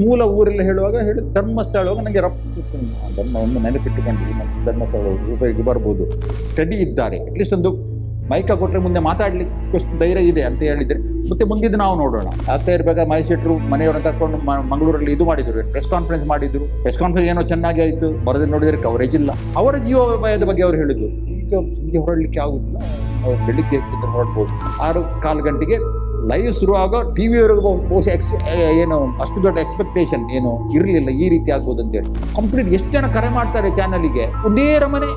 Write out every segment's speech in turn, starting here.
ಮೂಲ ಊರೆಲ್ಲ ಹೇಳುವಾಗ ಹೇಳಿ, ಧರ್ಮಸ್ಥಳ ಹೇಳುವಾಗ ನನಗೆ ರಪ್ ಧರ್ಮವನ್ನು ನೆನಪಿಟ್ಟುಕೊಂಡಿದ್ದೀನಿ ನಮ್ಮ ಧರ್ಮಸ್ಥಳ ಉಪಯೋಗಿ ಬರ್ಬೋದು. ಸ್ಟಡಿ ಇದ್ದಾರೆ. ಅಟ್ಲೀಸ್ಟ್ ಒಂದು ಮೈಕ ಕೊಟ್ಟರೆ ಮುಂದೆ ಮಾತಾಡ್ಲಿಕ್ಕೆ ಧೈರ್ಯ ಇದೆ ಅಂತ ಹೇಳಿದ್ರೆ, ಮತ್ತೆ ಮುಂದಿದ್ದು ನಾವು ನೋಡೋಣ. ಆಗ್ತಾ ಇರಬೇಕಾದ ಮಹೇಶ್ ಮನೆಯವರನ್ನು ಕರ್ಕೊಂಡು ಮಂಗಳೂರಲ್ಲಿ ಇದು ಮಾಡಿದ್ರು ಪ್ರೆಸ್ ಕಾನ್ಫರೆನ್ಸ್ ಮಾಡಿದ್ರು. ಪ್ರೆಸ್ ಕಾನ್ಫರೆನ್ಸ್ ಏನೋ ಚೆನ್ನಾಗಿ ಆಯಿತು, ಬರದೇ ನೋಡಿದ್ರೆ ಕವರೇಜ್ ಇಲ್ಲ. ಅವರ ಜೀವೋಪಾಯದ ಬಗ್ಗೆ ಅವರು ಹೇಳಿದ್ರು. ಈಗ ಹೊರಡಲಿಕ್ಕೆ ಆಗುದಿಲ್ಲ, ಅವ್ರು ಬೆಳಿಗ್ಗೆ ಹೊರಡ್ಬೋದು. ಆರು ಕಾಲು ಗಂಟೆಗೆ ಲೈವ್ ಶುರುವಾಗ ಟಿ ವಿಯವರೆಗೂ ಬಹುಶಃ ಎಕ್ಸ್ ಏನು, ಅಷ್ಟು ದೊಡ್ಡ ಎಕ್ಸ್ಪೆಕ್ಟೇಷನ್ ಏನು ಇರಲಿಲ್ಲ ಈ ರೀತಿ ಆಗ್ಬೋದು ಅಂತೇಳಿ ಕಂಪ್ಲೀಟ್ ಎಷ್ಟು ಜನ ಕರೆ ಮಾಡ್ತಾರೆ ಚಾನಲಿಗೆ ಒಂದೇ ರಮನೆ.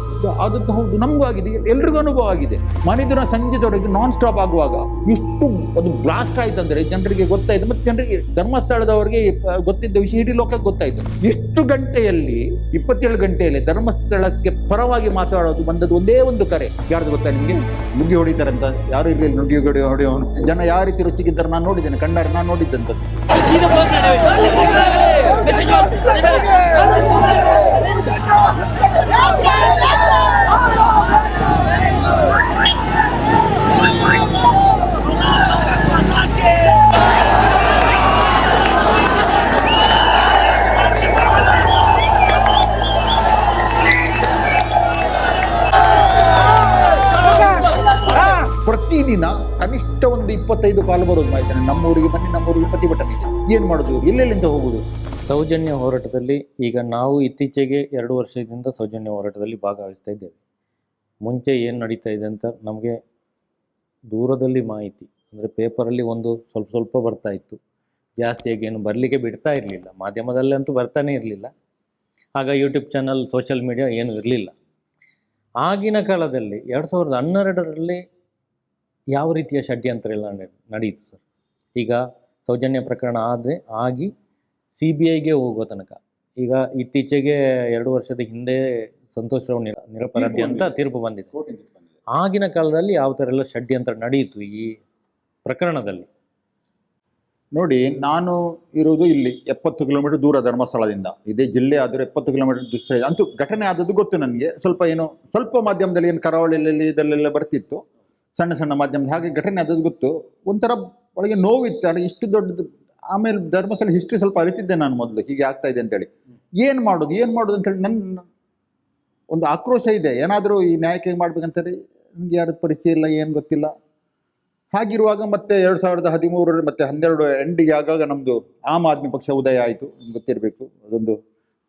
ಅದು ಹೌದು, ನಮಗೂ ಆಗಿದೆ, ಎಲ್ರಿಗೂ ಅನುಭವ ಆಗಿದೆ. ಮನಿದಿನ ಸಂಜೆ ತೊಡಗಿ ನಾನ್ ಸ್ಟಾಪ್ ಆಗುವಾಗ ಇಷ್ಟು ಅದು ಬ್ಲಾಸ್ಟ್ ಆಯ್ತು ಅಂದರೆ ಜನರಿಗೆ ಗೊತ್ತಾಯ್ತು, ಮತ್ತೆ ಜನರಿಗೆ ಧರ್ಮಸ್ಥಳದವರಿಗೆ ಗೊತ್ತಿದ್ದ ವಿಷಯ ಇಡೀ ಲೋಕಕ್ಕೆ ಗೊತ್ತಾಯ್ತು. ಎಷ್ಟು ಗಂಟೆಯಲ್ಲಿ, ಇಪ್ಪತ್ತೇಳು ಗಂಟೆಯಲ್ಲಿ ಧರ್ಮಸ್ಥಳಕ್ಕೆ ಪರವಾಗಿ ಮಾತಾಡೋದು, ಬಂದದ್ದು ಒಂದೇ ಒಂದು ಕರೆ. ಯಾರ್ದು ಗೊತ್ತಾ ನಿಮಗೆ? ನುಗ್ಗಿ ಹೊಡಿತಾರಂತ? ಯಾರು ಇರಲಿಲ್ಲ ನುಗ್ಗಿ ಹೊಡಿ ಜನ ಯಾವ ರೀತಿ ರುಚಿಗಿದ್ದಾರೆ ನಾನು ನೋಡಿದ್ದೇನೆ ಕಣ್ಣಾರೆ ನಾನು ನೋಡಿದ್ದಂಥದ್ದು ಇಪ್ಪತ್ತೈದು ಕಾಲು ಬರೋದು ಮಾಹಿತಿ. ನಮ್ಮೂರಿಗೆ ಬನ್ನಿ ನಮ್ಮೂರಿಗೆ ಪ್ರತಿಭಟನೆ ಇದೆ. ಏನು ಮಾಡೋದು ಎಲ್ಲೆಲ್ಲಿಂದ ಹೋಗುದು? ಸೌಜನ್ಯ ಹೋರಾಟದಲ್ಲಿ ಈಗ ನಾವು ಇತ್ತೀಚೆಗೆ ಎರಡು ವರ್ಷದಿಂದ ಸೌಜನ್ಯ ಹೋರಾಟದಲ್ಲಿ ಭಾಗವಹಿಸ್ತಾ ಇದ್ದೇವೆ. ಮುಂಚೆ ಏನು ನಡೀತಾ ಇದೆ ಅಂತ ನಮಗೆ ದೂರದಲ್ಲಿ ಮಾಹಿತಿ, ಅಂದರೆ ಪೇಪರಲ್ಲಿ ಒಂದು ಸ್ವಲ್ಪ ಸ್ವಲ್ಪ ಬರ್ತಾ ಇತ್ತು. ಜಾಸ್ತಿಯಾಗಿ ಏನು ಬರಲಿಕ್ಕೆ ಬಿಡ್ತಾ ಇರಲಿಲ್ಲ. ಮಾಧ್ಯಮದಲ್ಲಂತೂ ಬರ್ತಾನೆ ಇರಲಿಲ್ಲ. ಆಗ ಯೂಟ್ಯೂಬ್ ಚಾನಲ್ ಸೋಷಿಯಲ್ ಮೀಡಿಯಾ ಏನು ಇರಲಿಲ್ಲ. ಆಗಿನ ಕಾಲದಲ್ಲಿ ಎರಡು ಸಾವಿರದ ಹನ್ನೆರಡರಲ್ಲಿ ಯಾವ ರೀತಿಯ ಷಡ್ಯಂತ್ರ ಎಲ್ಲ ನಡೆ- ನಡೆಯಿತು ಸರ್. ಈಗ ಸೌಜನ್ಯ ಪ್ರಕರಣ ಆದರೆ ಆಗಿ ಸಿ ಬಿ ಐಗೆ ಹೋಗೋ ತನಕ. ಈಗ ಇತ್ತೀಚೆಗೆ ಎರಡು ವರ್ಷದ ಹಿಂದೆ ಸಂತೋಷ್ ರಾವ್ ನಿರ ನಿರಪರಾಧಿ ಅಂತ ತೀರ್ಪು ಬಂದಿದೆ. ಆಗಿನ ಕಾಲದಲ್ಲಿ ಯಾವ ಥರ ಎಲ್ಲ ಷಡ್ಯಂತ್ರ ನಡೆಯಿತು ಈ ಪ್ರಕರಣದಲ್ಲಿ? ನೋಡಿ ನಾನು ಇರುವುದು ಇಲ್ಲಿ ಎಪ್ಪತ್ತು ಕಿಲೋಮೀಟರ್ ದೂರ ಧರ್ಮಸ್ಥಳದಿಂದ. ಇದೇ ಜಿಲ್ಲೆ ಆದರೂ ಎಪ್ಪತ್ತು ಕಿಲೋಮೀಟರ್ ದುಷ್ಟ ಅಂತೂ ಘಟನೆ ಆದದ್ದು ಗೊತ್ತು ನನಗೆ. ಸ್ವಲ್ಪ ಏನು ಸ್ವಲ್ಪ ಮಾಧ್ಯಮದಲ್ಲಿ ಏನು ಕರಾವಳಿಯಲ್ಲಿ ಇದರಲ್ಲೆಲ್ಲ ಬರ್ತಿತ್ತು. ಸಣ್ಣ ಸಣ್ಣ ಮಾಧ್ಯಮದ ಹಾಗೆ ಘಟನೆ ಅದು ಗೊತ್ತು. ಒಂಥರ ಒಳಗೆ ನೋವಿತ್ತು ಅಲ್ಲ ಇಷ್ಟು ದೊಡ್ಡದು ಆಮೇಲೆ ಧರ್ಮಸ್ಥಳ ಹಿಸ್ಟ್ರಿ ಸ್ವಲ್ಪ ಅರಿತಿದ್ದೆ ನಾನು ಮೊದಲು, ಹೀಗೆ ಆಗ್ತಾ ಇದೆ ಅಂತೇಳಿ. ಏನು ಮಾಡೋದು ಏನು ಮಾಡೋದು ಅಂತೇಳಿ ನನ್ನ ಒಂದು ಆಕ್ರೋಶ ಇದೆ. ಏನಾದರೂ ಈ ನ್ಯಾಯಕ್ಕೆ ಹೆಂಗೆ ಹೇಳಿ ನನಗೆ ಯಾರು ಪರಿಚಯ ಇಲ್ಲ, ಏನು ಗೊತ್ತಿಲ್ಲ. ಹಾಗಿರುವಾಗ ಮತ್ತೆ ಎರಡು ಸಾವಿರದ ಹದಿಮೂರರಲ್ಲಿ ಮತ್ತೆ ಹನ್ನೆರಡು ಎಂಡಿಗೆ ಆಗಾಗ ನಮ್ಮದು ಆಮ್ ಆದ್ಮಿ ಪಕ್ಷ ಉದಯ ಆಯಿತು. ಗೊತ್ತಿರಬೇಕು, ಅದೊಂದು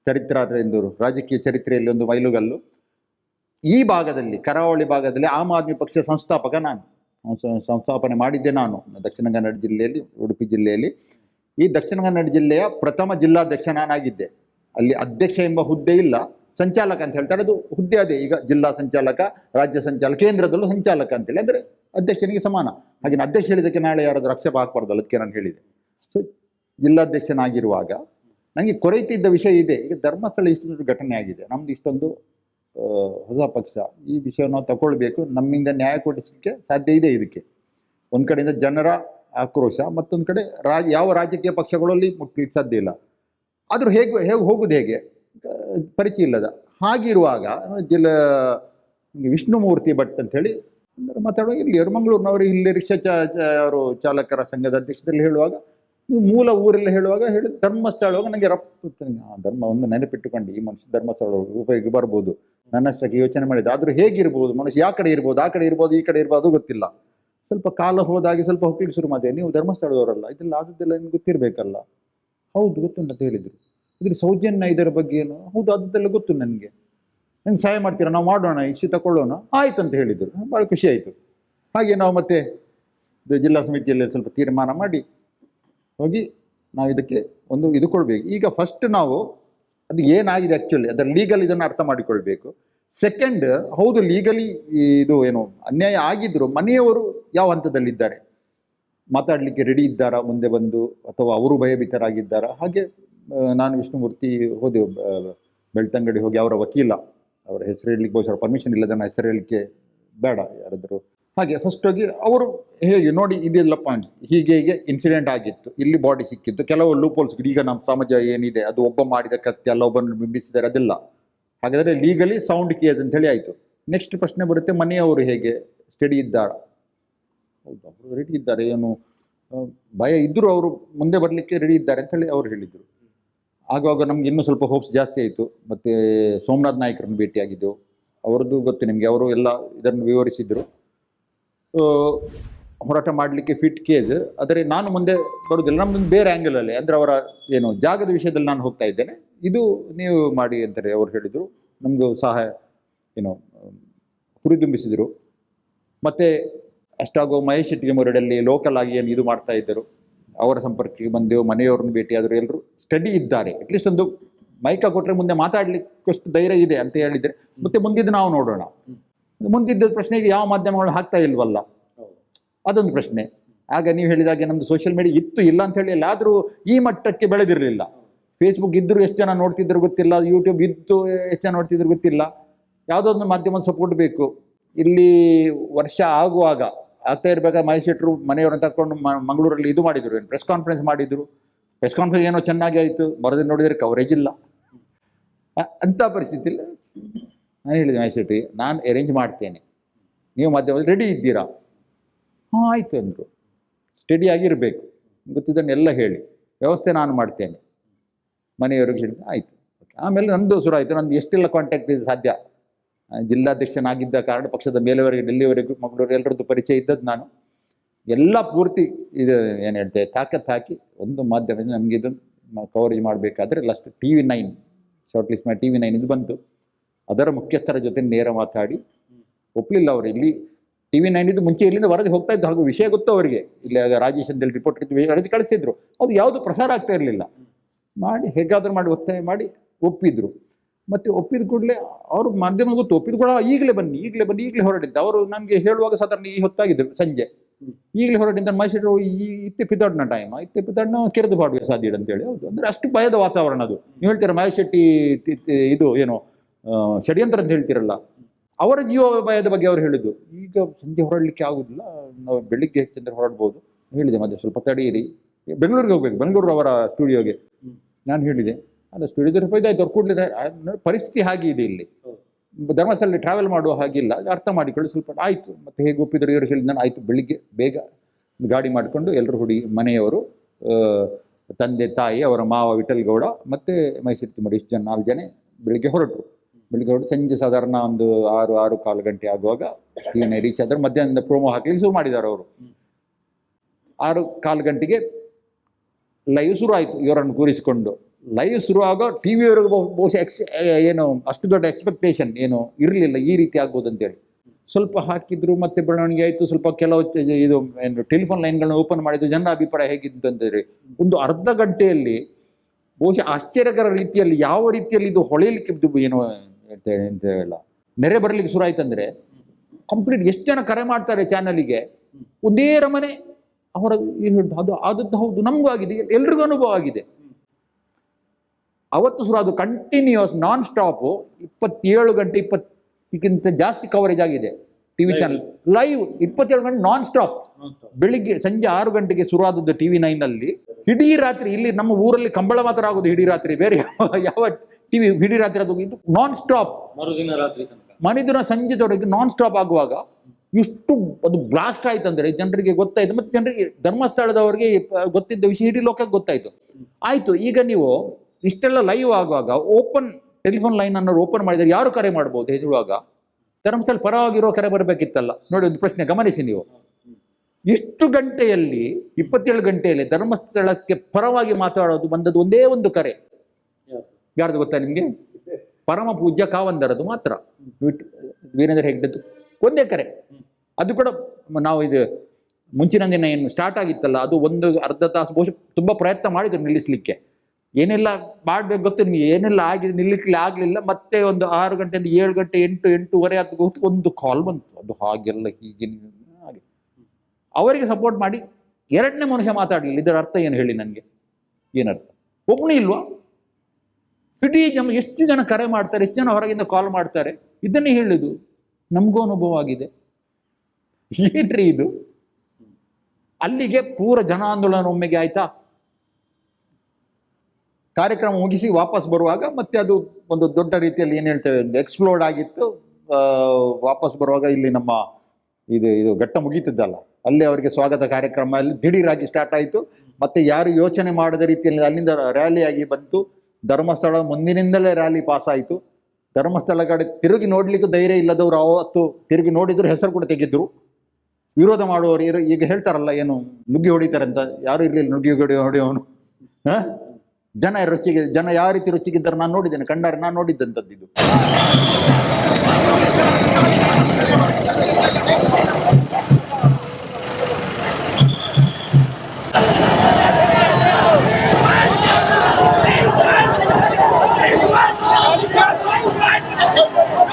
ಚರಿತ್ರಾದ ಎಂದು ರಾಜಕೀಯ ಚರಿತ್ರೆಯಲ್ಲಿ ಒಂದು ಮೈಲುಗಲ್ಲು. ಈ ಭಾಗದಲ್ಲಿ, ಕರಾವಳಿ ಭಾಗದಲ್ಲಿ ಆಮ್ ಆದ್ಮಿ ಪಕ್ಷ ಸಂಸ್ಥಾಪಕ ನಾನು. ಸಂಸ್ಥಾಪನೆ ಮಾಡಿದ್ದೆ ನಾನು, ದಕ್ಷಿಣ ಕನ್ನಡ ಜಿಲ್ಲೆಯಲ್ಲಿ, ಉಡುಪಿ ಜಿಲ್ಲೆಯಲ್ಲಿ. ಈ ದಕ್ಷಿಣ ಕನ್ನಡ ಜಿಲ್ಲೆಯ ಪ್ರಥಮ ಜಿಲ್ಲಾಧ್ಯಕ್ಷ ನಾನಾಗಿದ್ದೆ. ಅಲ್ಲಿ ಅಧ್ಯಕ್ಷ ಎಂಬ ಹುದ್ದೆ ಇಲ್ಲ, ಸಂಚಾಲಕ ಅಂತ ಹೇಳ್ತಾರೆ. ಅದು ಹುದ್ದೆ ಅದೇ, ಈಗ ಜಿಲ್ಲಾ ಸಂಚಾಲಕ, ರಾಜ್ಯ ಸಂಚಾಲಕ, ಕೇಂದ್ರದಲ್ಲೂ ಸಂಚಾಲಕ ಅಂತೇಳಿ, ಅಂದರೆ ಅಧ್ಯಕ್ಷನಿಗೆ ಸಮಾನ. ಹಾಗೆ ಅಧ್ಯಕ್ಷ ಹೇಳಿದ್ದಕ್ಕೆ ನಾಳೆ ಯಾರಾದರೂ ಆಕ್ಷೇಪ ಹಾಕ್ಬಾರ್ದಲ್ಲ ಅದಕ್ಕೆ ನಾನು ಹೇಳಿದೆ. ಸೊ ಜಿಲ್ಲಾಧ್ಯಕ್ಷನಾಗಿರುವಾಗ, ನನಗೆ ಕೊರೈತಿದ್ದ ವಿಷಯ ಇದೆ. ಈಗ ಧರ್ಮಸ್ಥಳ ಇಷ್ಟೊಂದು ಘಟನೆ ಆಗಿದೆ. ನಮ್ದು ಇಷ್ಟೊಂದು ಹೊಸ ಪಕ್ಷ. ಈ ವಿಷಯವನ್ನು ನಾವು ತಗೊಳ್ಬೇಕು. ನಮ್ಮಿಂದ ನ್ಯಾಯ ಕೊಡಿಸಲಿಕ್ಕೆ ಸಾಧ್ಯ ಇದೆ ಇದಕ್ಕೆ. ಒಂದು ಕಡೆಯಿಂದ ಜನರ ಆಕ್ರೋಶ, ಮತ್ತೊಂದು ಕಡೆ ರಾಜ, ಯಾವ ರಾಜಕೀಯ ಪಕ್ಷಗಳಲ್ಲಿ ಮುಟ್ಲಿಕ್ಕೆ ಸಾಧ್ಯ ಇಲ್ಲ. ಆದರೂ ಹೇಗೆ ಹೇಗೆ ಹೋಗುದು ಹೇಗೆ? ಪರಿಚಯ ಇಲ್ಲದ. ಹಾಗಿರುವಾಗ, ಜಿಲ್ಲಾ ವಿಷ್ಣುಮೂರ್ತಿ ಭಟ್ ಅಂತ ಹೇಳಿ ಮಾತಾಡುವಾಗ ಇಲ್ಲಿ ಮಂಗಳೂರಿನವರು ಇಲ್ಲಿ ರಿಕ್ಷಾ ಚಾ ಅವರು ಚಾಲಕರ ಸಂಘದ ಅಧ್ಯಕ್ಷದಲ್ಲಿ ಹೇಳುವಾಗ ಮೂಲ ಊರೆಲ್ಲ ಹೇಳುವಾಗ ಹೇಳಿ, ಧರ್ಮಸ್ಥಳ ನನಗೆ ರಪ್ ಆ ಧರ್ಮ ಒಂದು ನೆನಪಿಟ್ಟುಕೊಂಡು ಈ ಮನುಷ್ಯ ಧರ್ಮಸ್ಥಳ ಉಪಯೋಗ ಬರ್ಬೋದು. ನನ್ನಷ್ಟಕ್ಕೆ ಯೋಚನೆ ಮಾಡಿದ್ದೆ. ಆದರೂ ಹೇಗಿರ್ಬೋದು? ಮನುಷ್ಯ ಯಾವ ಕಡೆ ಇರ್ಬೋದು? ಆ ಕಡೆ ಇರ್ಬೋದು? ಈ ಕಡೆ ಇರ್ಬೋದು? ಗೊತ್ತಿಲ್ಲ. ಸ್ವಲ್ಪ ಕಾಲ ಹೋದಾಗೆ ಸ್ವಲ್ಪ ಹೊತ್ತಿಗೆ ಶುರು ಮಾಡಿದೆ. ನೀವು ಧರ್ಮಸ್ಥಳದವರಲ್ಲ ಇದೆಲ್ಲ ಆದದ್ದೆಲ್ಲ ನಿಮ್ಗೆ ಗೊತ್ತಿರಬೇಕಲ್ಲ. ಹೌದು, ಗೊತ್ತು ಅಂತ ಹೇಳಿದರು. ಇದ್ರ ಸೌಜನ್ಯ ಇದರ ಬಗ್ಗೆ ಏನು? ಹೌದು ಅದೆಲ್ಲ ಗೊತ್ತು ನನಗೆ. ನಂಗೆ ಸಹಾಯ ಮಾಡ್ತೀರಾ? ನಾವು ಮಾಡೋಣ ಇಷ್ಟು ತಗೊಳ್ಳೋಣ ಆಯ್ತು ಅಂತ ಹೇಳಿದರು. ಭಾಳ ಖುಷಿ ಆಯಿತು. ಹಾಗೆ ನಾವು ಮತ್ತೆ ಜಿಲ್ಲಾ ಸಮಿತಿಯಲ್ಲಿ ಸ್ವಲ್ಪ ತೀರ್ಮಾನ ಮಾಡಿ ಹೋಗಿ ನಾವು ಇದಕ್ಕೆ ಒಂದು ಇದು ಕೊಡಬೇಕು. ಈಗ ಫಸ್ಟ್ ನಾವು ಅದು ಏನಾಗಿದೆ ಆ್ಯಕ್ಚುಲಿ ಅದರ ಲೀಗಲ್ ಇದನ್ನು ಅರ್ಥ ಮಾಡಿಕೊಳ್ಬೇಕು. ಸೆಕೆಂಡ್ ಹೌದು ಲೀಗಲಿ ಇದು ಏನು, ಅನ್ಯಾಯ ಆಗಿದ್ರು ಮನೆಯವರು ಯಾವ ಹಂತದಲ್ಲಿದ್ದಾರೆ? ಮಾತಾಡಲಿಕ್ಕೆ ರೆಡಿ ಇದ್ದಾರಾ, ಮುಂದೆ ಬಂದು, ಅಥವಾ ಅವರು ಭಯಭೀತರಾಗಿದ್ದಾರಾ? ಹಾಗೆ ನಾನು ವಿಷ್ಣುಮೂರ್ತಿ ಹೋದೆ ಬೆಳ್ತಂಗಡಿ ಹೋಗಿ ಅವರ ವಕೀಲ. ಅವರ ಹೆಸರು ಹೇಳಲಿಕ್ಕೆ ಬಹುಶಃ ಪರ್ಮಿಷನ್ ಇಲ್ಲದ ನನ್ನ ಹೆಸರು ಹೇಳಲಿಕ್ಕೆ ಬೇಡ, ಯಾರಾದರೂ. ಹಾಗೆ ಫಸ್ಟ್ ಹೋಗಿ ಅವರು ಹೇಗೆ, ನೋಡಿ ಇದೆಲ್ಲ ಪಾಯಿಂಟ್ ಹೀಗೆ ಹೀಗೆ ಇನ್ಸಿಡೆಂಟ್ ಆಗಿತ್ತು. ಇಲ್ಲಿ ಬಾಡಿ ಸಿಕ್ಕಿತ್ತು. ಕೆಲವು ಲೂಪೋಲ್ಸ್ ಈಗ ನಮ್ಮ ಸಮಾಜ ಏನಿದೆ, ಅದು ಒಬ್ಬ ಮಾಡಿದ ಕತ್ತಿ ಅಲ್ಲ ಒಬ್ಬನ ಬಿಂಬಿಸಿದ್ದಾರೆ ಅದೆಲ್ಲ. ಹಾಗಾದರೆ ಲೀಗಲಿ ಸೌಂಡ್ ಕೇಸ್ ಅಂತ ಹೇಳಿ ಆಯಿತು. ನೆಕ್ಸ್ಟ್ ಪ್ರಶ್ನೆ ಬರುತ್ತೆ, ಮನೆಯವರು ಹೇಗೆ ಸ್ಟಡಿ ಇದ್ದಾರ? ಹೌದು, ಅವರು ರೆಡಿ ಇದ್ದಾರೆ, ಏನು ಭಯ ಇದ್ದರೂ ಅವರು ಮುಂದೆ ಬರಲಿಕ್ಕೆ ರೆಡಿ ಇದ್ದಾರೆ ಅಂತ ಹೇಳಿ ಅವ್ರು ಹೇಳಿದರು. ಆಗುವಾಗ ನಮ್ಗೆ ಇನ್ನೂ ಸ್ವಲ್ಪ ಹೋಪ್ಸ್ ಜಾಸ್ತಿ ಆಯಿತು. ಮತ್ತು ಸೋಮನಾಥ್ ನಾಯಕರನ್ನು ಭೇಟಿಯಾಗಿದ್ದೆವು. ಅವರದ್ದು ಗೊತ್ತು ನಿಮಗೆ, ಅವರು ಎಲ್ಲ ಇದನ್ನು ವಿವರಿಸಿದರು. ಹೋರಾಟ ಮಾಡಲಿಕ್ಕೆ ಫಿಟ್ ಕೇಸ್ ಆದರೆ ನಾನು ಮುಂದೆ ಬರುವುದಿಲ್ಲ. ನಮ್ಮದೊಂದು ಬೇರೆ ಆ್ಯಂಗಲಲ್ಲಿ ಅಂದರೆ ಅವರ ಏನು ಜಾಗದ ವಿಷಯದಲ್ಲಿ ನಾನು ಹೋಗ್ತಾ ಇದ್ದೇನೆ. ಇದು ನೀವು ಮಾಡಿ ಅಂತಾರೆ ಅವ್ರು ಹೇಳಿದರು. ನಮಗೂ ಸಹಾಯ, ಏನು, ಹುರಿದುಂಬಿಸಿದರು. ಮತ್ತು ಅಷ್ಟಾಗೋ ಮಹೇಶ್ ಶೆಟ್ಟಿಗೆ ಮೊರಡಲ್ಲಿ ಲೋಕಲ್ ಆಗಿ ಏನು ಇದು ಮಾಡ್ತಾ ಇದ್ದರು. ಅವರ ಸಂಪರ್ಕಕ್ಕೆ ಬಂದೆವು, ಮನೆಯವ್ರನ್ನ ಭೇಟಿಯಾದರು, ಎಲ್ಲರೂ ಸ್ಟಡಿ ಇದ್ದಾರೆ. ಅಟ್ಲೀಸ್ಟ್ ಒಂದು ಮೈಕ ಕೊಟ್ಟರೆ ಮುಂದೆ ಮಾತಾಡಲಿಕ್ಕಷ್ಟು ಧೈರ್ಯ ಇದೆ ಅಂತ ಹೇಳಿದರೆ, ಮತ್ತೆ ಮುಂದಿದ್ದು ನಾವು ನೋಡೋಣ. ಮುಂದಿದ್ದ ಪ್ರಶ್ನೆಗೆ ಯಾವ ಮಾಧ್ಯಮಗಳು ಹಾಕ್ತಾ ಇಲ್ವಲ್ಲ. ಅದೊಂದು ಪ್ರಶ್ನೆ. ಆಗ ನೀವು ಹೇಳಿದಾಗೆ ನಮ್ದು ಸೋಷಿಯಲ್ ಮೀಡಿಯಾ ಇತ್ತು ಇಲ್ಲ ಅಂತ ಹೇಳಿ ಎಲ್ಲಾದರೂ ಈ ಮಟ್ಟಕ್ಕೆ ಬೆಳೆದಿರಲಿಲ್ಲ. ಫೇಸ್ಬುಕ್ ಇದ್ದರೂ ಎಷ್ಟು ಜನ ನೋಡ್ತಿದ್ರು ಗೊತ್ತಿಲ್ಲ ಯೂಟ್ಯೂಬ್ ಇತ್ತು ಎಷ್ಟು ಜನ ನೋಡ್ತಿದ್ರು ಗೊತ್ತಿಲ್ಲ. ಯಾವುದೋ ಒಂದು ಮಾಧ್ಯಮದ ಸಪೋರ್ಟ್ ಬೇಕು. ಇಲ್ಲಿ ವರ್ಷ ಆಗುವಾಗ ಆಗ್ತಾ ಇರಬೇಕಾದ್ರೆ ಮಹೇಶ್ ಶೆಟ್ಟರು ಮನೆಯವ್ರನ್ನ ತಗೊಂಡು ಮಂಗಳೂರಲ್ಲಿ ಇದು ಮಾಡಿದ್ರು, ಏನು ಪ್ರೆಸ್ ಕಾನ್ಫರೆನ್ಸ್ ಮಾಡಿದ್ರು. ಪ್ರೆಸ್ ಕಾನ್ಫರೆನ್ಸ್ ಏನೋ ಚೆನ್ನಾಗಿ ಆಯಿತು, ಬರದೆ ನೋಡಿದರೆ ಕವರೇಜ್ ಇಲ್ಲ. ಅಂತ ಪರಿಸ್ಥಿತಿ ಇಲ್ಲ. ನಾನು ಹೇಳಿದೆ ಮಹೇಶ್ ನಾನು ಅರೇಂಜ್ ಮಾಡ್ತೇನೆ. ನೀವು ಮಾಧ್ಯಮದಲ್ಲಿ ರೆಡಿ ಇದ್ದೀರಾ? ಹಾಂ ಆಯಿತು ಅಂದರು. ಸ್ಟಡಿಯಾಗಿರಬೇಕು ಗೊತ್ತಿದ್ದನ್ನೆಲ್ಲ ಹೇಳಿ. ವ್ಯವಸ್ಥೆ ನಾನು ಮಾಡ್ತೇನೆ. ಮನೆಯವರಿಗೆ ಹೇಳಿದೆ, ಆಯಿತು. ಆಮೇಲೆ ನಂದು ಶುರು ಆಯಿತು ನಂದು ಎಷ್ಟೆಲ್ಲ ಕಾಂಟ್ಯಾಕ್ಟ್ ಇದೆ ಸಾಧ್ಯ. ಜಿಲ್ಲಾಧ್ಯಕ್ಷನಾಗಿದ್ದ ಕಾರಣ ಪಕ್ಷದ ಮೇಲೆವರೆಗೆ ಡೆಲ್ಲಿವರೆಗೂ ಮಂಗಳೂರು ಎಲ್ಲರದ್ದು ಪರಿಚಯ ಇದ್ದದ್ದು ನಾನು. ಎಲ್ಲ ಪೂರ್ತಿ ಇದು ಏನು ಹೇಳ್ತೇವೆ ತಾಕತ್ತು ಹಾಕಿ ಒಂದು ಮಾಧ್ಯಮದಿಂದ ನಮಗೆ ಇದನ್ನು ಕವರೇಜ್ ಮಾಡಬೇಕಾದ್ರೆ last T V nine short list ಮಾಡಿ ಟಿ ವಿ ನೈನ್ ಇದು ಬಂತು. ಅದರ ಮುಖ್ಯಸ್ಥರ ಜೊತೆ ನೇರ ಮಾತಾಡಿ. ಒಪ್ಪಲಿಲ್ಲ ಅವರು ಇಲ್ಲಿ. ಟಿ ವಿ ನೈನ್ ಇದು ಮುಂಚೆ ಇಲ್ಲಿಂದ ವರದಿ ಹೋಗ್ತಾ ಇದ್ದು ಹಾಗೂ ವಿಷಯ ಗೊತ್ತು ಅವರಿಗೆ. ಇಲ್ಲಿ ರಾಜೇಶ್ ಅಂತೇಳಿ ರಿಪೋರ್ಟ್ ಇದ್ದು ವರದಿ ಕಳಿಸಿದ್ರು ಅದು ಯಾವುದು ಪ್ರಸಾರ ಆಗ್ತಾ ಇರಲಿಲ್ಲ. ಮಾಡಿ, ಹೇಗಾದರೂ ಮಾಡಿ ಒತ್ತಾಯ ಮಾಡಿ ಒಪ್ಪಿದ್ರು. ಮತ್ತೆ ಒಪ್ಪಿದ ಕೂಡಲೇ ಅವರು ಮಾಧ್ಯಮ ಗೊತ್ತು, ಒಪ್ಪಿದ ಕೂಡ ಈಗಲೇ ಬನ್ನಿ ಈಗಲೇ ಬನ್ನಿ, ಈಗಲೇ ಹೊರಟಿದ್ದೆ. ಅವರು ನನಗೆ ಹೇಳುವಾಗ ಸಾಧಾರಣ ಈ ಹೊತ್ತಾಗಿದ್ರು ಸಂಜೆ. ಈಗಲೇ ಹೊರಡಿದ್ದ ಮೈಸೂರು ಈ ಇತ್ತೆ ಪಿತಾಡ್ನ ಟೈಮ್ ಇತ್ತೆ ಪಿತಾಡ್ನ ಕೆರೆದು ಬಾಡುವೆ ಸಾಧ್ಯಡ್ ಅಂತೇಳಿ. ಹೌದು. ಅಂದರೆ ಅಷ್ಟು ಭಯದ ವಾತಾವರಣ ಅದು. ನೀವು ಹೇಳ್ತೀರ ಮಹೇಶ್ ಶೆಟ್ಟಿ ಇದು ಏನು ಷಡ್ಯಂತ್ರ ಅಂತ ಹೇಳ್ತೀರಲ್ಲ. ಅವರ ಜೀವೋಪಾಯದ ಬಗ್ಗೆ ಅವರು ಹೇಳಿದ್ದು. ಈಗ ಸಂಜೆ ಹೊರಡಲಿಕ್ಕೆ ಆಗುದಿಲ್ಲ. ನಾವು ಬೆಳಿಗ್ಗೆ ಹೆಚ್ಚಂದ್ರೆ ಹೊರಡ್ಬೋದು. ಹೇಳಿದೆ ಮತ್ತೆ ಸ್ವಲ್ಪ ತಡೆಯಿರಿ. ಬೆಂಗಳೂರಿಗೆ ಹೋಗ್ಬೇಕು. ಬೆಂಗಳೂರು ಅವರ ಸ್ಟುಡಿಯೋಗೆ. ನಾನು ಹೇಳಿದೆ. ಅಲ್ಲ ಸ್ಟುಡಿಯೋದ ಇದಾಯ್ತು ಅವ್ರು ಕೂಡಲೇ ಪರಿಸ್ಥಿತಿ ಹಾಗೆ ಇದೆ ಇಲ್ಲಿ. ಧರ್ಮಸ್ಥಳದಲ್ಲಿ ಟ್ರಾವೆಲ್ ಮಾಡುವ ಹಾಗಿಲ್ಲ. ಅದು ಅರ್ಥ ಮಾಡಿಕೊಳ್ಳಿ. ಸ್ವಲ್ಪ ಆಯಿತು. ಮತ್ತೆ ಹೇಗೆ ಒಪ್ಪಿದ್ರು ಇವರು ಹೇಳಿದ ನಾನು ಆಯಿತು. ಬೆಳಿಗ್ಗೆ ಬೇಗ ಗಾಡಿ ಮಾಡಿಕೊಂಡು ಎಲ್ಲರೂ ಹುಡುಗಿ ಮನೆಯವರು ತಂದೆ ತಾಯಿ ಅವರ ಮಾವ ವಿಠಲ್ ಗೌಡ ಮತ್ತು ಮೈಸೂರು ತಿಮ್ಮಡಿ ಇಷ್ಟು ಜನ ನಾಲ್ಕು ಜನ ಬೆಳಿಗ್ಗೆ ಹೊರಟರು. ಬೆಳಿಗ್ಗೆ ಹೊರಟು ಸಂಜೆ ಸಾಧಾರಣ ಒಂದು ಆರು ಆರು ಕಾಲು ಗಂಟೆ ಆಗುವಾಗ ಈಗ ರೀಚ್ ಆದ್ರೆ ಮಧ್ಯಾಹ್ನದ ಪ್ರೋಮೋ ಹಾಕ್ಲಿಕ್ಕೆ ಶುರು ಮಾಡಿದ್ದಾರೆ ಅವರು. ಆರು ಕಾಲು ಗಂಟೆಗೆ ಲೈವ್ ಶುರು ಆಯಿತು ಇವರನ್ನು ಕೂರಿಸಿಕೊಂಡು. ಲೈವ್ ಶುರು ಆಗೋ ಟಿ ವಿಯವರೆಗೂ ಬಹುಶಃ ಎಕ್ಸ್ ಏನು ಅಷ್ಟು ದೊಡ್ಡ ಎಕ್ಸ್ಪೆಕ್ಟೇಷನ್ ಏನು ಇರಲಿಲ್ಲ ಈ ರೀತಿ ಆಗ್ಬೋದು ಅಂತೇಳಿ ಸ್ವಲ್ಪ ಹಾಕಿದ್ರು ಮತ್ತೆ ಬೆಳವಣಿಗೆ ಆಯಿತು ಸ್ವಲ್ಪ ಕೆಲವು ಇದು ಏನು ಟೆಲಿಫೋನ್ ಲೈನ್ಗಳನ್ನ ಓಪನ್ ಮಾಡಿದ್ರು ಜನರ ಅಭಿಪ್ರಾಯ ಹೇಗಿತ್ತು ಅಂತೇಳಿ. ಒಂದು ಅರ್ಧ ಗಂಟೆಯಲ್ಲಿ ಬಹುಶಃ ಆಶ್ಚರ್ಯಕರ ರೀತಿಯಲ್ಲಿ ಯಾವ ರೀತಿಯಲ್ಲಿ ಇದು ಹೊಳೆಯಲಿಕ್ಕೆ ಏನು ಅಂತ ಅಂತ ಹೇಳ ನೆರೆ ಬರಲಿಕ್ಕೆ ಶುರು ಆಯ್ತಂದ್ರೆ ಕಂಪ್ಲೀಟ್ ಎಷ್ಟು ಜನ ಕರೆ ಮಾಡ್ತಾರೆ ಚಾನಲಿಗೆ ಒಂದೇ ರಮನೆ. ಅವರ ಅದು ಆದದ್ದು ಹೌದು ನಮಗೂ ಆಗಿದೆ ಎಲ್ರಿಗೂ ಅನುಭವ ಆಗಿದೆ. ಅವತ್ತು ಶುರು ಅದು ಕಂಟಿನ್ಯೂಸ್ ನಾನ್ ಸ್ಟಾಪ್ ಇಪ್ಪತ್ತೇಳು ಗಂಟೆ ಇಪ್ಪತ್ತಕ್ಕಿಂತ ಜಾಸ್ತಿ ಕವರೇಜ್ ಆಗಿದೆ ಟಿವಿ ವಿ ಚಾನಲ್ ಲೈವ್ ಇಪ್ಪತ್ತೇಳು ಗಂಟೆ ನಾನ್ ಸ್ಟಾಪ್ ಬೆಳಿಗ್ಗೆ ಸಂಜೆ ಆರು ಗಂಟೆಗೆ ಶುರುವಾದದ್ದು ಟಿ ವಿ ನೈನಲ್ಲಿ ಇಡೀ ರಾತ್ರಿ ಇಲ್ಲಿ ನಮ್ಮ ಊರಲ್ಲಿ ಕಂಬಳ ಮಾತ್ರ ಆಗೋದು ಇಡೀ ರಾತ್ರಿ ಬೇರೆ ಯಾವ- ಯಾವ ಟಿವಿ ಇಡೀ ರಾತ್ರಿ ಅದು ಇದು ನಾನ್ ಸ್ಟಾಪ್ ಮರುದಿನ ರಾತ್ರಿ ಮಣಿದಿನ ಸಂಜೆ ತೊಡಗಿ ನಾನ್ ಸ್ಟಾಪ್ ಆಗುವಾಗ ಇಷ್ಟು ಅದು ಬ್ಲಾಸ್ಟ್ ಆಯ್ತು ಅಂದ್ರೆ ಜನರಿಗೆ ಗೊತ್ತಾಯ್ತು ಮತ್ತೆ ಜನರಿಗೆ ಧರ್ಮಸ್ಥಳದವರಿಗೆ ಗೊತ್ತಿದ್ದ ವಿಷಯ ಇಡೀ ಲೋಕಕ್ಕೆ ಗೊತ್ತಾಯ್ತು. ಆಯ್ತು ಈಗ ನೀವು ಇಷ್ಟೆಲ್ಲ ಲೈವ್ ಆಗುವಾಗ ಓಪನ್ ಟೆಲಿಫೋನ್ ಲೈನ್ ಅನ್ನು ಓಪನ್ ಮಾಡಿದರೆ ಯಾರು ಕರೆ ಮಾಡ್ಬೋದು ಹೇಳುವಾಗ ಧರ್ಮಸ್ಥಳ ಪರವಾಗಿರೋ ಕರೆ ಬರಬೇಕಿತ್ತಲ್ಲ ನೋಡಿ ಒಂದು ಪ್ರಶ್ನೆ ಗಮನಿಸಿ ನೀವು. ಎಷ್ಟು ಗಂಟೆಯಲ್ಲಿ ಇಪ್ಪತ್ತೇಳು ಗಂಟೆಯಲ್ಲಿ ಧರ್ಮಸ್ಥಳಕ್ಕೆ ಪರವಾಗಿ ಮಾತಾಡೋದು ಬಂದದ್ದು ಒಂದೇ ಒಂದು ಕರೆ? ಯಾರ್ದು ಗೊತ್ತಾ ನಿಮಗೆ? ಪರಮ ಪೂಜ್ಯ ಕಾವಂದರದು ಮಾತ್ರ. ವೀರೇಂದ್ರ ಹೆಗ್ಡದ್ದು ಒಂದೇ ಕರೆ. ಅದು ಕೂಡ ನಾವು ಇದು ಮುಂಚಿನ ದಿನ ಏನು ಸ್ಟಾರ್ಟ್ ಆಗಿತ್ತಲ್ಲ, ಅದು ಒಂದು ಅರ್ಧ ತಾಸು ಬಹುಶಃ ತುಂಬ ಪ್ರಯತ್ನ ಮಾಡಿದ್ರು ನಿಲ್ಲಿಸಲಿಕ್ಕೆ. ಏನೆಲ್ಲ ಮಾಡ್ಬೇಕು ಗೊತ್ತು ನಿಮಗೆ? ಏನೆಲ್ಲ ಆಗಿದೆ ನಿಲ್ಲಿಕ್ಕೆ ಆಗಲಿಲ್ಲ. ಮತ್ತೆ ಒಂದು ಆರು ಗಂಟೆಯಿಂದ ಏಳು ಗಂಟೆ ಎಂಟು, ಎಂಟೂವರೆ ಅದು ಗೊತ್ತು ಒಂದು ಕಾಲ್ ಬಂತು. ಅದು ಹಾಗೆಲ್ಲ ಹೀಗೆ ಹಾಗೆ. ಅವರಿಗೆ ಸಪೋರ್ಟ್ ಮಾಡಿ ಎರಡನೇ ಮನುಷ್ಯ ಮಾತಾಡಲಿಲ್ಲ. ಇದರ ಅರ್ಥ ಏನು ಹೇಳಿ ನನಗೆ? ಏನರ್ಥ? ಒಬ್ಬನೇ ಇಲ್ವಾ? ಇಡೀ ಜನ ಎಷ್ಟು ಜನ ಕರೆ ಮಾಡ್ತಾರೆ, ಎಷ್ಟು ಜನ ಹೊರಗಿಂದ ಕಾಲ್ ಮಾಡ್ತಾರೆ, ಇದನ್ನೇ ಹೇಳಿದು. ನಮಗೂ ಅನುಭವ ಆಗಿದೆ. ಏನ್ರಿ ಇದು. ಅಲ್ಲಿಗೆ ಪೂರ ಜನ ಆಂದೋಲನ ಒಮ್ಮೆಗೆ ಆಯ್ತಾ? ಕಾರ್ಯಕ್ರಮ ಮುಗಿಸಿ ವಾಪಸ್ ಬರುವಾಗ ಮತ್ತೆ ಅದು ಒಂದು ದೊಡ್ಡ ರೀತಿಯಲ್ಲಿ ಏನು ಹೇಳ್ತೇವೆ ಎಕ್ಸ್ಪ್ಲೋರ್ಡ್ ಆಗಿತ್ತು. ವಾಪಸ್ ಬರುವಾಗ ಇಲ್ಲಿ ನಮ್ಮ ಇದು ಇದು ಘಟ್ಟ ಮುಗೀತಿದ್ದಲ್ಲ. ಅಲ್ಲಿ ಅವರಿಗೆ ಸ್ವಾಗತ ಕಾರ್ಯಕ್ರಮ, ಅಲ್ಲಿ ದಿಢೀರಾಗಿ ಸ್ಟಾರ್ಟ್ ಆಯಿತು. ಮತ್ತೆ ಯಾರು ಯೋಚನೆ ಮಾಡದ ರೀತಿಯಲ್ಲಿ ಅಲ್ಲಿಂದ ರ್ಯಾಲಿಯಾಗಿ ಬಂತು. ಧರ್ಮಸ್ಥಳ ಮುಂದಿನಿಂದಲೇ ರ್ಯಾಲಿ ಪಾಸ್ ಆಯಿತು. ಧರ್ಮಸ್ಥಳ ಕಡೆ ತಿರುಗಿ ನೋಡಲಿಕ್ಕೂ ಧೈರ್ಯ ಇಲ್ಲದವರು ಅವತ್ತು ತಿರುಗಿ ನೋಡಿದ್ರು ಹೆಸರು ಕೂಡ ತೆಗೆದ್ರು. ವಿರೋಧ ಮಾಡುವವರು ಇರೋ ಈಗ ಹೇಳ್ತಾರಲ್ಲ ಏನು, ನುಗ್ಗಿ ಹೊಡಿತಾರೆ ಅಂತ. ಯಾರು ಇರಲಿಲ್ಲ ನುಗ್ಗಿ ಹೊಡಿ ಹೊಡೆಯೋನು ಜನ ರುಚಿಗೆ ಜನ ಯಾವ ರೀತಿ ರುಚಿಗಿದ್ದಾರೆ ನಾನು ನೋಡಿದ್ದೇನೆ. ಕಣ್ಣಾರೆ ನಾನು ನೋಡಿದ್ದಂಥದ್ದು ಇದು. Gracias.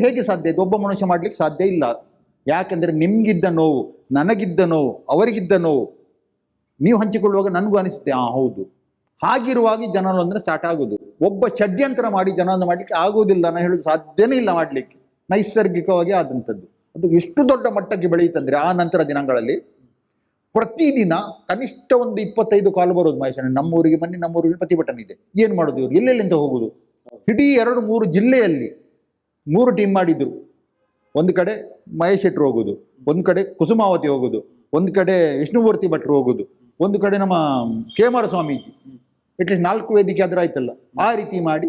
ಹೇಗೆ ಸಾಧ್ಯ ಇದು? ಒಬ್ಬ ಮನುಷ್ಯ ಮಾಡ್ಲಿಕ್ಕೆ ಸಾಧ್ಯ ಇಲ್ಲ. ಯಾಕೆಂದ್ರೆ ನಿಮ್ಗಿದ್ದ ನೋವು, ನನಗಿದ್ದ ನೋವು, ಅವರಿಗಿದ್ದ ನೋವು, ನೀವು ಹಂಚಿಕೊಳ್ಳುವಾಗ ನನಗೂ ಅನಿಸುತ್ತೆ, ಆ, ಹೌದು. ಹಾಗಿರುವಾಗ ಜನರೊಂದ್ರೆ ಸ್ಟಾರ್ಟ್ ಆಗುದು. ಒಬ್ಬ ಷಡ್ಯಂತ್ರ ಮಾಡಿ ಜನರನ್ನು ಮಾಡ್ಲಿಕ್ಕೆ ಆಗುವುದಿಲ್ಲ ನಾನು ಹೇಳೋದು ಸಾಧ್ಯನೇ ಇಲ್ಲ ಮಾಡ್ಲಿಕ್ಕೆ. ನೈಸರ್ಗಿಕವಾಗಿ ಆದಂಥದ್ದು. ಅದು ಎಷ್ಟು ದೊಡ್ಡ ಮಟ್ಟಕ್ಕೆ ಬೆಳೆಯುತ್ತಂದ್ರೆ ಆ ನಂತರ ದಿನಗಳಲ್ಲಿ ಪ್ರತಿದಿನ ಕನಿಷ್ಠ ಒಂದು ಇಪ್ಪತ್ತೈದು ಕಾಲು ಬರೋದು ಮಹೇಶಣ್ಣ ನಮ್ಮೂರಿಗೆ ಬನ್ನಿ, ನಮ್ಮೂರಿಗೆ ಪ್ರತಿಭಟನೆ ಇದೆ. ಏನು ಮಾಡೋದು ಇವರು? ಎಲ್ಲೆಲ್ಲಿಂದ ಹೋಗುದು? ಇಡೀ ಎರಡು, ಮೂರು ಜಿಲ್ಲೆಯಲ್ಲಿ ಮೂರು ಟೀಮ್ ಮಾಡಿದ್ರು ಒಂದು ಕಡೆ ಮಹೇಶ್ ಶೆಟ್ರು ಹೋಗೋದು, ಒಂದು ಕಡೆ ಕುಸುಮಾವತಿ ಹೋಗೋದು, ಒಂದು ಕಡೆ ವಿಷ್ಣುಮೂರ್ತಿ ಭಟ್ರು ಹೋಗೋದು, ಒಂದು ಕಡೆ ನಮ್ಮ ಕೇಮಾರ ಸ್ವಾಮೀಜಿ. ಅಟ್ಲೀಸ್ಟ್ ನಾಲ್ಕು ವೇದಿಕೆ ಆದ್ರೂ ಆಯ್ತಲ್ಲ. ಆ ರೀತಿ ಮಾಡಿ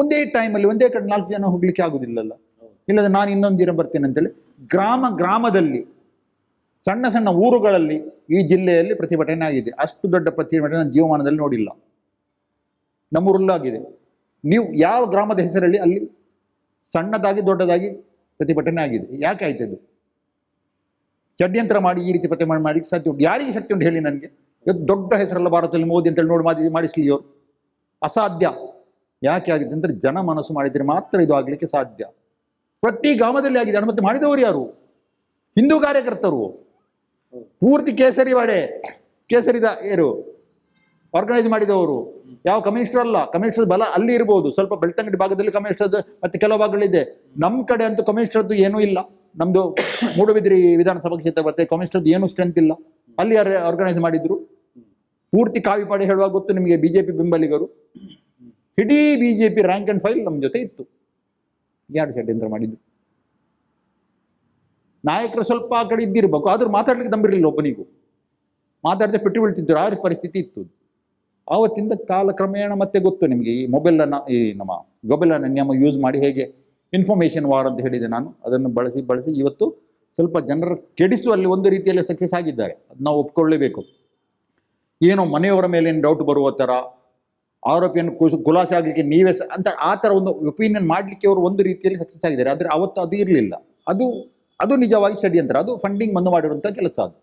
ಒಂದೇ ಟೈಮಲ್ಲಿ ಒಂದೇ ಕಡೆ ನಾಲ್ಕು ಜನ ಹೋಗ್ಲಿಕ್ಕೆ ಆಗುದಿಲ್ಲಲ್ಲ. ಇಲ್ಲದ್ರೆ ನಾನು ಇನ್ನೊಂದು ದಿನ ಬರ್ತೇನೆ ಅಂತೇಳಿ ಗ್ರಾಮ, ಗ್ರಾಮದಲ್ಲಿ ಸಣ್ಣ ಸಣ್ಣ ಊರುಗಳಲ್ಲಿ ಈ ಜಿಲ್ಲೆಯಲ್ಲಿ ಪ್ರತಿಭಟನೆ ಆಗಿದೆ. ಅಷ್ಟು ದೊಡ್ಡ ಪ್ರತಿಭಟನೆ ಜೀವಮಾನದಲ್ಲಿ ನೋಡಿಲ್ಲ. ನಮ್ಮೂರಲ್ಲೂ ಆಗಿದೆ. ನೀವು ಯಾವ ಗ್ರಾಮದ ಹೆಸರಲ್ಲಿ ಅಲ್ಲಿ ಸಣ್ಣದಾಗಿ ದೊಡ್ಡದಾಗಿ ಪ್ರತಿಭಟನೆ ಆಗಿದೆ? ಯಾಕೆ ಆಯ್ತು ಇದು? ಷಡ್ಯಂತ್ರ ಮಾಡಿ ಈ ರೀತಿ ಪ್ರತಿ ಮಾಡಿ ಸಾಧ್ಯ ಉಂಟು? ಯಾರಿಗೆ ಶಕ್ತಿ ಉಂಟು ಹೇಳಿ ನನಗೆ? ದೊಡ್ಡ ಹೆಸರಲ್ಲ ಭಾರತದಲ್ಲಿ ಮೋದಿ ಅಂತೇಳಿ ನೋಡಿ ಮಾಡಿ ಮಾಡಿಸ್ಲಿ ಅವರು ಅಸಾಧ್ಯ. ಯಾಕೆ ಆಗಿದೆ ಅಂದ್ರೆ ಜನ ಮನಸ್ಸು ಮಾಡಿದ್ರೆ ಮಾತ್ರ ಇದು ಆಗ್ಲಿಕ್ಕೆ ಸಾಧ್ಯ. ಪ್ರತಿ ಗ್ರಾಮದಲ್ಲಿ ಆಗಿದೆ. ಅನುಮತಿ ಮಾಡಿದವರು ಯಾರು? ಹಿಂದೂ ಕಾರ್ಯಕರ್ತರು. ಪೂರ್ತಿ ಕೇಸರಿ ವಾಡೆ ಕೇಸರಿದ ಏರು ಆರ್ಗನೈಸ್ ಮಾಡಿದವರು. ಯಾವ ಕಮ್ಯುನಿಸ್ಟರ್ ಅಲ್ಲ. ಕಮ್ಯುನಿಸ್ಟರ್ ಬಲ ಅಲ್ಲಿ ಇರ್ಬೋದು. ಸ್ವಲ್ಪ ಬೆಳ್ತಂಗಡಿ ಭಾಗದಲ್ಲಿ ಕಮ್ಯುನಿಸ್ಟರ್ ಮತ್ತೆ ಕೆಲವು ಭಾಗಗಳಿದೆ. ನಮ್ಮ ಕಡೆ ಅಂತೂ ಕಮ್ಯುನಿಸ್ಟರ್ದು ಏನೂ ಇಲ್ಲ. ನಮ್ಮದು ಮೂಡುಬಿದ್ರಿ ವಿಧಾನಸಭಾ ಕ್ಷೇತ್ರ ಮತ್ತೆ ಕಮ್ಯುನಿಸ್ಟದ್ದು ಏನು ಸ್ಟ್ರೆಂತ್ ಇಲ್ಲ. ಅಲ್ಲಿ ಯಾರು ಆರ್ಗನೈಸ್ ಮಾಡಿದ್ರು. ಪೂರ್ತಿ ಕಾವಿ ಪಾಡಿ ಹೇಳುವಾಗ ಗೊತ್ತು ನಿಮಗೆ ಬಿಜೆಪಿ ಬೆಂಬಲಿಗರು. ಇಡೀ ಬಿಜೆಪಿ ರ್ಯಾಂಕ್ ಅಂಡ್ ಫೈಲ್ ನಮ್ಮ ಜೊತೆ ಇತ್ತು. ಯಾರು ಷಡ್ಯಂತ್ರ ಮಾಡಿದ್ರು ನಾಯಕರು ಸ್ವಲ್ಪ ಆ ಕಡೆ ಇದ್ದಿರ್ಬೇಕು. ಆದ್ರೂ ಮಾತಾಡ್ಲಿಕ್ಕೆ ನಂಬಿರಲಿಲ್ಲ ಒಬ್ಬನಿಗೂ. ಮಾತಾಡದೆ ಪೆಟ್ಟು ಬೀಳ್ತಿದ್ರು. ಆ ಪರಿಸ್ಥಿತಿ ಇತ್ತು. ಆವತ್ತಿಂದ ಕಾಲಕ್ರಮೇಣ ಮತ್ತೆ ಗೊತ್ತು ನಿಮಗೆ ಈ ಮೊಬೈಲನ್ನು, ಈ ನಮ್ಮ ಮೊಬೈಲನ್ನು ನಿಯಮ ಯೂಸ್ ಮಾಡಿ ಹೇಗೆ ಇನ್ಫಾರ್ಮೇಷನ್ ವಾರ್ ಅಂತ ಹೇಳಿದೆ ನಾನು. ಅದನ್ನು ಬಳಸಿ ಬಳಸಿ ಇವತ್ತು ಸ್ವಲ್ಪ ಜನರ ಕೆಡಿಸುವಲ್ಲಿ ಒಂದು ರೀತಿಯಲ್ಲಿ ಸಕ್ಸಸ್ ಆಗಿದ್ದಾರೆ. ಅದು ನಾವು ಒಪ್ಕೊಳ್ಳೇಬೇಕು. ಏನೋ ಮನೆಯವರ ಮೇಲೆ ಏನು ಡೌಟ್ ಬರುವ ಥರ ಆರೋಪಿಯನ್ನು ಗುಲಾಸೆ ಆಗಲಿಕ್ಕೆ ನೀವೇ ಅಂತ ಆ ಥರ ಒಂದು ಒಪಿನಿಯನ್ ಮಾಡಲಿಕ್ಕೆ ಅವರು ಒಂದು ರೀತಿಯಲ್ಲಿ ಸಕ್ಸಸ್ ಆಗಿದ್ದಾರೆ. ಆದರೆ ಅವತ್ತು ಅದು ಇರಲಿಲ್ಲ. ಅದು ಅದು ನಿಜವಾಗಿ ಷಡ್ಯಂತ್ರ. ಅದು ಫಂಡಿಂಗ್ ಬಂದು ಮಾಡಿರುವಂಥ ಕೆಲಸ ಅದು.